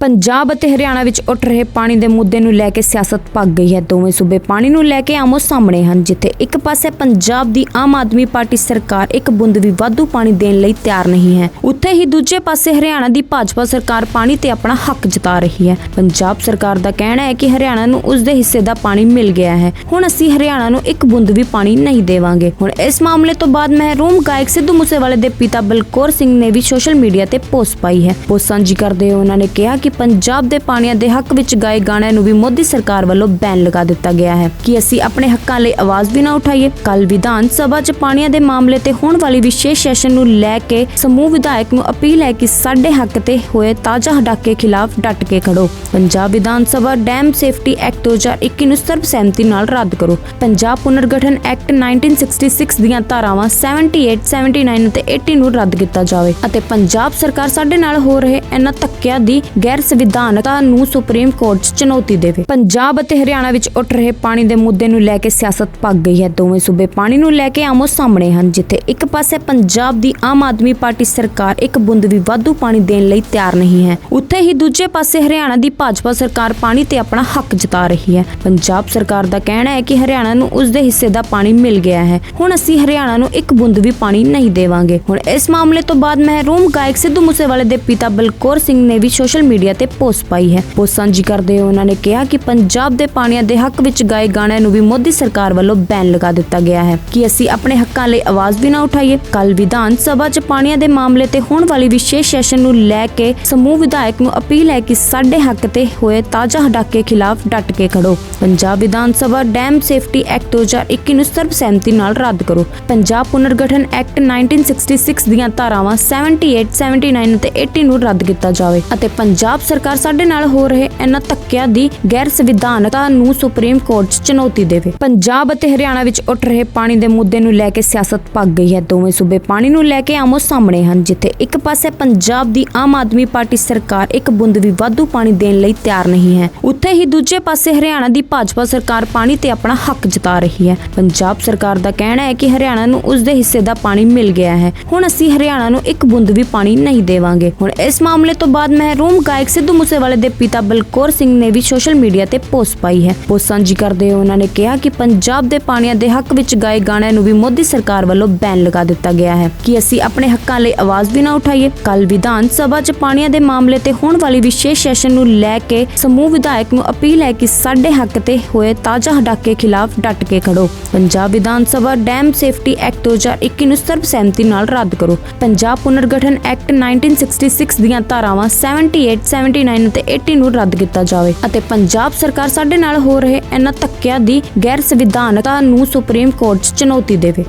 ਪੰਜਾਬ ਅਤੇ ਹਰਿਆਣਾ ਵਿੱਚ ਉੱਠ ਰਹੇ ਪਾਣੀ ਦੇ ਮੁੱਦੇ ਨੂੰ ਲੈ ਕੇ ਸਿਆਸਤ ਭੱਗ ਗਈ ਹੈ। ਦੋਵੇਂ ਸੂਬੇ ਪਾਣੀ ਨੂੰ ਲੈ ਕੇ ਆਮੋ ਸਾਹਮਣੇ ਹਨ, ਜਿੱਥੇ ਇੱਕ ਪਾਸੇ ਪੰਜਾਬ ਦੀ ਆਮ ਆਦਮੀ ਪਾਰਟੀ ਸਰਕਾਰ ਇੱਕ ਬੂੰਦ ਵੀ ਵਾਧੂ ਪਾਣੀ ਦੇਣ ਲਈ ਤਿਆਰ ਨਹੀਂ ਹੈ। ਉੱਥੇ ਹੀ ਦੂਜੇ ਪਾਸੇ ਹਰਿਆਣਾ ਦੀ ਭਾਜਪਾ ਸਰਕਾਰ ਪਾਣੀ ਤੇ ਆਪਣਾ ਹੱਕ ਜਤਾ ਰਹੀ ਹੈ। ਪੰਜਾਬ ਸਰਕਾਰ ਦਾ ਕਹਿਣਾ ਹੈ ਕਿ ਹਰਿਆਣਾ ਨੂੰ ਉਸ ਦੇ ਹਿੱਸੇ ਦਾ ਪਾਣੀ ਮਿਲ ਗਿਆ ਹੈ। ਹੁਣ ਅਸੀਂ ਹਰਿਆਣਾ ਨੂੰ ਇੱਕ ਬੂੰਦ ਵੀ ਪਾਣੀ ਨਹੀਂ ਦੇਵਾਂਗੇ। ਹੁਣ ਇਸ ਮਾਮਲੇ ਤੋਂ ਬਾਅਦ ਮਹਿਰੂਮ ਗਾਇਕ ਸਿੱਧੂ ਮੂਸੇਵਾਲੇ ਦੇ ਪਿਤਾ ਬਲਕੌਰ ਸਿੰਘ ਨੇ ਵੀ ਸੋਸ਼ਲ ਮੀਡੀਆ ਤੇ ਪੋਸਟ ਪਾਈ ਹੈ। ਪੋਸਟ ਸਾਂਝੀ ਕਰਦੇ ਹੋਏ ਉਹਨਾਂ ਨੇ ਕਿਹਾ ਕਿ ਪੰਜਾਬ ਦੇ ਪਾਣੀਆਂ ਦੇ ਹੱਕ ਵਿੱਚ ਗਾਏ ਗਾਣਿਆਂ ਨੂੰ ਵੀ ਮੋਦੀ ਸਰਕਾਰ ਵੱਲੋਂ ਬੈਨ ਲਗਾ ਦਿੱਤਾ ਗਿਆ ਹੈ ਕਿ ਅਸੀਂ ਆਪਣੇ ਹੱਕਾਂ ਲਈ ਆਵਾਜ਼ ਵੀ ਨਾ ਉਠਾਈਏ। ਕੱਲ ਵਿਧਾਨ ਸਭਾ 'ਚ ਪਾਣੀਆਂ ਦੇ ਮਾਮਲੇ ਤੇ ਹੋਣ ਵਾਲੀ ਵਿਸ਼ੇਸ਼ ਸੈਸ਼ਨ ਨੂੰ ਲੈ ਕੇ ਸਮੂਹ ਵਿਧਾਇਕ ਨੂੰ ਅਪੀਲ ਹੈ ਕਿ ਸਾਡੇ ਹੱਕ ਤੇ ਹੋਏ ਤਾਜ਼ਾ ਹਟਾਕੇ ਖਿਲਾਫ ਡਟ ਕੇ ਖੜੋ। Punjab Vidhan Sabha dam safety act 2021 ਨੂੰ ਸਰਬਸਹਿਮਤੀ ਨਾਲ ਰੱਦ ਕਰੋ। ਪੰਜਾਬ ਪੁਨਰਗਠਨ ਐਕਟ 1966 ਦੀਆਂ ਧਾਰਾਵਾਂ 78 79 ਅਤੇ 80 ਨੂੰ ਰੱਦ ਕੀਤਾ ਜਾਵੇ ਅਤੇ ਪੰਜਾਬ ਸਰਕਾਰ ਸਾਡੇ ਨਾਲ ਹੋ ਰਹੇ ਇਹਨਾਂ ਧੱਕਿਆਂ ਦੀ ਗੈਰ ਸੰਵਿਧਾਨਕਤਾ ਨੂੰ ਸੁਪਰੀਮ ਕੋਰਟ 'ਚ ਚੁਣੌਤੀ ਦੇਵੇ। ਪੰਜਾਬ ਅਤੇ ਹਰਿਆਣਾ ਵਿੱਚ ਉੱਠ ਰਹੇ ਪਾਣੀ ਦੇ ਮੁੱਦੇ ਨੂੰ ਲੈ ਕੇ ਸਿਆਸਤ ਭੱਗ ਗਈ ਹੈ। ਦੋਵੇਂ ਸੂਬੇ ਪਾਣੀ ਨੂੰ ਲੈ ਕੇ ਆਮੋ ਸਾਹਮਣੇ ਹਨ, ਜਿੱਥੇ ਇੱਕ ਪਾਸੇ ਪੰਜਾਬ ਦੀ ਆਮ ਆਦਮੀ ਪਾਰਟੀ ਸਰਕਾਰ ਇੱਕ ਬੂੰਦ ਵੀ ਵਾਧੂ ਪਾਣੀ ਦੇਣ ਲਈ ਤਿਆਰ ਨਹੀਂ ਹੈ। ਉੱਥੇ ਹੀ ਦੂਜੇ ਪਾਸੇ ਹਰਿਆਣਾ ਦੀ ਭਾਜਪਾ ਸਰਕਾਰ ਪਾਣੀ ਤੇ ਆਪਣਾ ਹੱਕ ਜਤਾ ਰਹੀ ਹੈ। ਪੰਜਾਬ ਸਰਕਾਰ ਦਾ ਕਹਿਣਾ ਹੈ ਕਿ ਹਰਿਆਣਾ ਨੂੰ ਉਸ ਦੇ ਹਿੱਸੇ ਦਾ ਪਾਣੀ ਮਿਲ ਗਿਆ ਹੈ। ਹੁਣ ਅਸੀਂ ਹਰਿਆਣਾ ਨੂੰ ਇੱਕ ਬੂੰਦ ਵੀ ਪਾਣੀ ਨਹੀਂ ਦੇਵਾਂਗੇ। ਹੁਣ ਇਸ ਮਾਮਲੇ ਤੋਂ ਬਾਅਦ ਮਹਿਰੂਮ ਗਾਇਕ ਸਿੱਧੂ ਮੂਸੇਵਾਲੇ ਦੇ ਪਿਤਾ ਬਲਕੌਰ ਸਿੰਘ ਨੇ ਵੀ ਸੋਸ਼ਲ ਮੀਡੀਆ ਤੇ ਪੋਸਟ ਪਾਈ ਹੈ। ਪੋਸਟ ਸਾਂਝੀ ਕਰਦੇ ਹੋਏ ਉਹਨਾਂ ਨੇ ਕਿਹਾ ਕਿ ਪੰਜਾਬ ਦੇ ਪਾਣੀਆਂ ਦੇ ਹੱਕ ਵਿੱਚ ਗਾਏ ਗਾਣਿਆਂ ਨੂੰ ਵੀ ਮੋਦੀ ਸਰਕਾਰ ਵੱਲੋਂ ਬੈਨ ਲਗਾ ਦਿੱਤਾ ਗਿਆ ਹੈ। ਕਿ ਅਸੀਂ ਆਪਣੇ ਹੱਕਾਂ ਲਈ ਆਵਾਜ਼ ਵੀ ਨਾ ਉਠਾਈਏ ਕੱਲ ਵਿਧਾਨ ਸਭਾ 'ਚ ਪਾਣੀਆਂ ਦੇ ਮਾਮਲੇ ਤੇ ਹੋਣ ਵਾਲੀ ਵਿਸ਼ੇਸ਼ ਸੈਸ਼ਨ ਨੂੰ ਲੈ ਕੇ ਸਮੂਹ ਵਿਧਾਇਕ ਨੂੰ ਅਪੀਲ ਹੈ ਕਿ ਸਾਡੇ ਹੱਕ ਤੇ ਹੋਏ ਤਾਜ਼ਾ ਹਟਾਕੇ ਖਿਲਾਫ ਡਟ ਕੇ ਖੜੋ। Punjab Vidhan Sabha dam safety act 2021 ਨੂੰ ਸਰਬਸਹਿਮਤੀ ਨਾਲ ਰੱਦ ਕਰੋ। ਪੰਜਾਬ ਪੁਨਰਗਠਨ ਐਕਟ 1966 ਦੀਆਂ ਧਾਰਾਵਾਂ 78 79 ਅਤੇ 80 ਨੂੰ ਰੱਦ ਕੀਤਾ ਜਾਵੇ ਅਤੇ ਪੰਜਾਬ ਸਰਕਾਰ ਸਾਡੇ ਨਾਲ ਹੋ ਰਹੇ ਇਹਨਾਂ ਧੱਕਿਆਂ ਦੀ ਗੈਰ ਸੰਵਿਧਾਨਤਾ ਨੂੰ ਸੁਪਰੀਮ ਕੋਰਟ 'ਚ ਚੁਣੌਤੀ ਦੇਵੇ। ਪੰਜਾਬ ਅਤੇ ਹਰਿਆਣਾ ਵਿੱਚ ਉੱਠ ਰਹੇ ਪਾਣੀ ਦੇ ਮੁੱਦੇ ਨੂੰ ਲੈ ਕੇ ਸਿਆਸਤ ਭੱਗ ਗਈ ਹੈ। ਦੋਵੇਂ ਸੂਬੇ ਪਾਣੀ ਨੂੰ ਲੈ ਕੇ ਆਮੋ ਸਾਹਮਣੇ ਹਨ, ਜਿੱਥੇ ਇੱਕ ਪਾਸੇ ਪੰਜਾਬ ਦੀ ਆਮ ਆਦਮੀ ਪਾਰਟੀ ਸਰਕਾਰ ਇੱਕ ਬੂੰਦ ਵੀ ਵਾਧੂ ਪਾਣੀ ਦੇਣ ਲਈ ਤਿਆਰ ਨਹੀਂ ਹੈ। ਉੱਥੇ ਹੀ ਦੂਜੇ ਪਾਸੇ ਹਰਿਆਣਾ ਦੀ ਭਾਜਪਾ ਸਰਕਾਰ ਪਾਣੀ ਤੇ ਆਪਣਾ ਹੱਕ ਜਤਾ ਰਹੀ ਹੈ। ਪੰਜਾਬ ਸਰਕਾਰ ਦਾ ਕਹਿਣਾ ਹੈ ਕਿ ਹਰਿਆਣਾ ਨੂੰ ਉਸ ਦੇ ਹਿੱਸੇ ਦਾ ਪਾਣੀ ਮਿਲ ਗਿਆ ਹੈ। ਹੁਣ ਅਸੀਂ ਹਰਿਆਣਾ ਨੂੰ ਇੱਕ ਬੂੰਦ ਵੀ ਪਾਣੀ ਨਹੀਂ ਦੇਵਾਂਗੇ। ਹੁਣ ਇਸ ਮਾਮਲੇ ਤੋਂ ਬਾਅਦ ਮਹਿਰੂਮ ਗਾਇਕ ਸਿੱਧੂ ਮੂਸੇਵਾਲੇ ਦੇ ਪਿਤਾ ਬਲਕੌਰ ਸਿੰਘ ਨੇ ਵੀ ਸੋਸ਼ਲ ਮੀਡੀਆ ਤੇ ਪੋਸਟ ਪਾਈ ਹੈ। ਪੋਸਟ ਸਾਂਝੀ ਕਰਦੇ ਹੋਏ ਉਹਨਾਂ ਨੇ ਕਿਹਾ ਕਿ ਪੰਜਾਬ ਦੇ ਪਾਣੀਆਂ ਦੇ ਹੱਕ ਵਿੱਚ ਗਾਏ ਗਾਣਿਆਂ ਨੂੰ ਵੀ ਮੋਦੀ ਸਰਕਾਰ ਵੱਲੋਂ ਬੈਨ ਲਗਾ ਦਿੱਤਾ ਗਿਆ ਹੈ ਕਿ ਅਸੀਂ ਆਪਣੇ ਹੱਕਾਂ ਲਈ ਆਵਾਜ਼ ਵੀ ਨਾ ਉਠਾਈਏ। ਕੱਲ ਵਿਧਾਨ ਸਭਾ 'ਚ ਪਾਣੀਆਂ ਦੇ ਮਾਮਲੇ ਤੇ ਹੋਣ ਵਾਲੀ ਵਿਸ਼ੇਸ਼ ਸੈਸ਼ਨ ਨੂੰ ਲੈ ਕੇ ਸਮੂਹ ਵਿਧਾਇਕ ਨੂੰ ਅਪੀਲ ਹੈ ਕਿ ਸਾਡੇ ਹੱਕ ਤੇ ਹੋਏ ਤਾਜ਼ਾ ਹਟਾਕੇ ਖਿਲਾਫ ਡਟ ਕੇ ਖੜੋ। Punjab Vidhan Sabha dam safety act 2021 ਨੂੰ ਸਰਬਸਹਿਮਤੀ ਨਾਲ ਰੱਦ ਕਰੋ। ਪੰਜਾਬ ਪੁਨਰਗਠਨ ਐਕਟ 1966 ਦੀਆਂ ਧਾਰਾਵਾਂ 78 79 ਅਤੇ 80 ਨੂੰ ਰੱਦ ਕੀਤਾ ਜਾਵੇ ਅਤੇ ਪੰਜਾਬ ਸਰਕਾਰ ਸਾਡੇ ਨਾਲ ਹੋ ਰਹੇ ਇਹਨਾਂ ਧੱਕਿਆਂ ਦੀ ਗੈਰ ਸੰਵਿਧਾਨਤਾ ਨੂੰ ਸੁਪਰੀਮ ਕੋਰਟ 'ਚ ਚੁਣੌਤੀ ਦੇਵੇ।